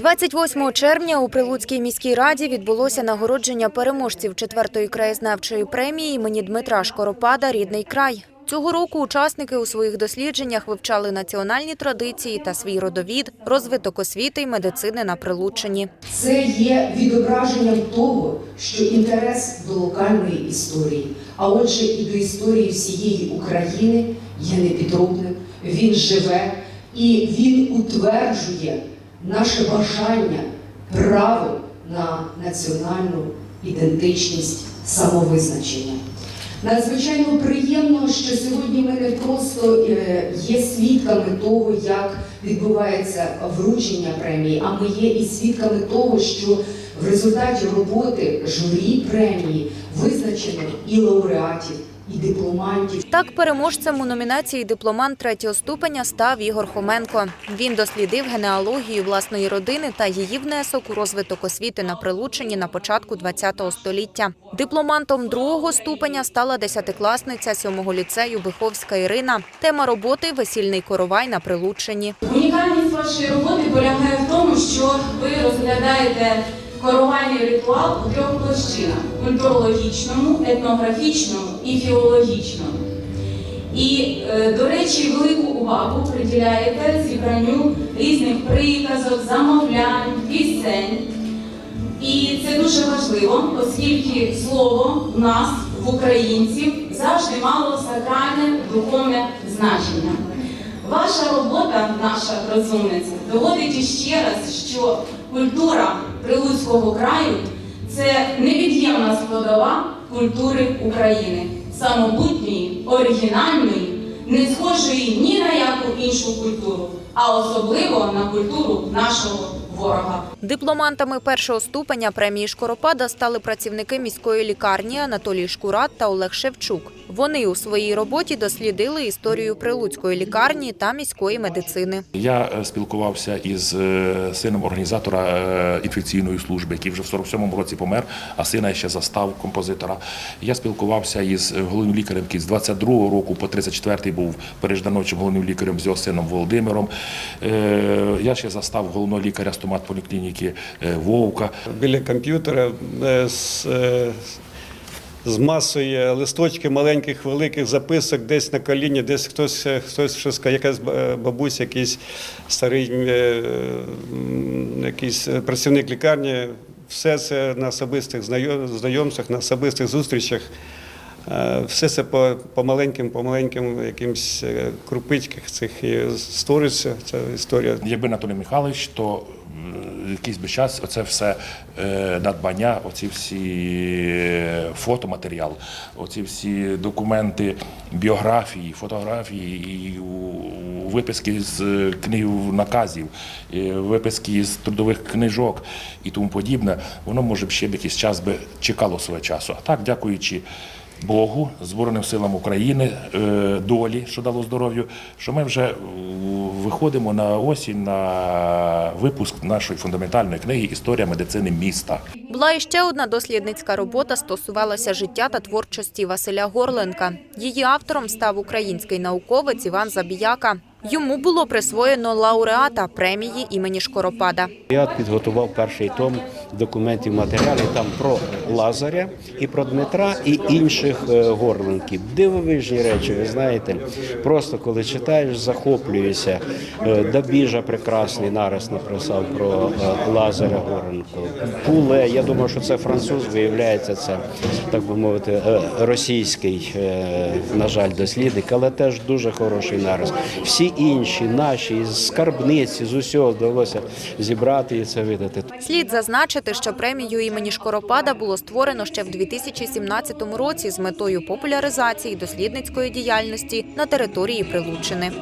28 червня у Прилуцькій міській раді відбулося нагородження переможців четвертої краєзнавчої премії імені Дмитра Шкоропада Рідний край. Цього року учасники у своїх дослідженнях вивчали національні традиції та свій родовід, розвиток освіти й медицини на Прилуччині. Це є відображенням того, що інтерес до локальної історії, а отже, і до історії всієї України є непідробним. Він живе і він утверджує наше бажання, право на національну ідентичність, самовизначення. Надзвичайно приємно, що сьогодні ми не просто е, є свідками того, як відбувається вручення премії, а ми є і свідками того, що в результаті роботи журі премії визначено і лауреатів, і дипломантів, Так, переможцем у номінації дипломант третього ступеня став Ігор Хоменко. Він дослідив генеалогію власної родини та її внесок у розвиток освіти на Прилуччині на початку ХХ століття. Дипломантом другого ступеня стала десятикласниця сьомого ліцею Биховська Ірина. Тема роботи весільний коровай на Прилуччині. Унікальність вашої роботи полягає в тому, що ви розглядаєте корональний ритуал у трьох площинах: культурологічному, етнографічному і філологічному. І, е, до речі, велику увагу приділяєте зібранню різних приказок, замовлянь, пісень. І це дуже важливо, оскільки слово в нас, в українців, завжди мало сакральне духовне значення. Ваша робота, наша розумниця, доводить іще раз, що культура Прилуцького краю це невід'ємна складова культури України, самобутньої, оригінальної, не схожої ні на яку іншу культуру, а особливо на культуру нашого ворога. Дипломантами першого ступеня премії Шкоропада стали працівники міської лікарні Анатолій Шкурат та Олег Шевчук. Вони у своїй роботі дослідили історію прилуцької лікарні та міської медицини. Я е, спілкувався із е, сином організатора е, інфекційної служби, який вже в 47-му році помер, а сина я ще застав композитора. Я спілкувався із головним лікарем, який з 22-го року по 34-й був пережданочим головним лікарем з його сином Володимиром. Я ще застав головного лікаря стомат поліклініки е, Вовка. біля комп'ютера е, з, е, з масою листочків маленьких, великих записок, десь на коліні, десь хтось, хтось щось сказав, якась бабуся, якийсь старий якийсь працівник лікарні. Все це на особистих знайом- знайомствах, на особистих зустрічах. Все це по, по маленьким, по маленьким якимсь крупичках цих і створюється ця історія. Якби Анатолій Михайлович, то якийсь би час оце все е, надбання, оці всі е, фотоматеріал, оці всі документи, біографії, фотографії, і виписки з е, книг наказів, виписки з трудових книжок і тому подібне, воно може б ще якийсь час би чекало свого часу. А так, дякуючи. Богу, Збройним силам України, е, долі, що дало здоров'ю, що ми вже е, виходимо на осінь на випуск нашої фундаментальної книги Історія медицини міста. Була іще одна дослідницька робота стосувалася життя та творчості Василя Горленка. Її автором став український науковець Іван Забіяка. Йому було присвоєно лауреата премії імені Шкоропада. Я підготував перший том документів матеріалів там про Лазаря і про Дмитра і інших е, горлинків. Дивовижні речі, ви знаєте. Просто коли читаєш, захоплюєшся. Е, Дабіжа прекрасний нарис написав про е, Лазаря Горлинку. Пуле, я думав, що це француз, виявляється, це так би мовити, російський, на жаль, дослідник, але теж дуже хороший нарис. Всі інші наші з скарбниці, з усього вдалося зібрати і це видати. Слід зазначити, що премію імені Шкоропада було створено ще в 2017 році з метою популяризації дослідницької діяльності на території Прилуччини.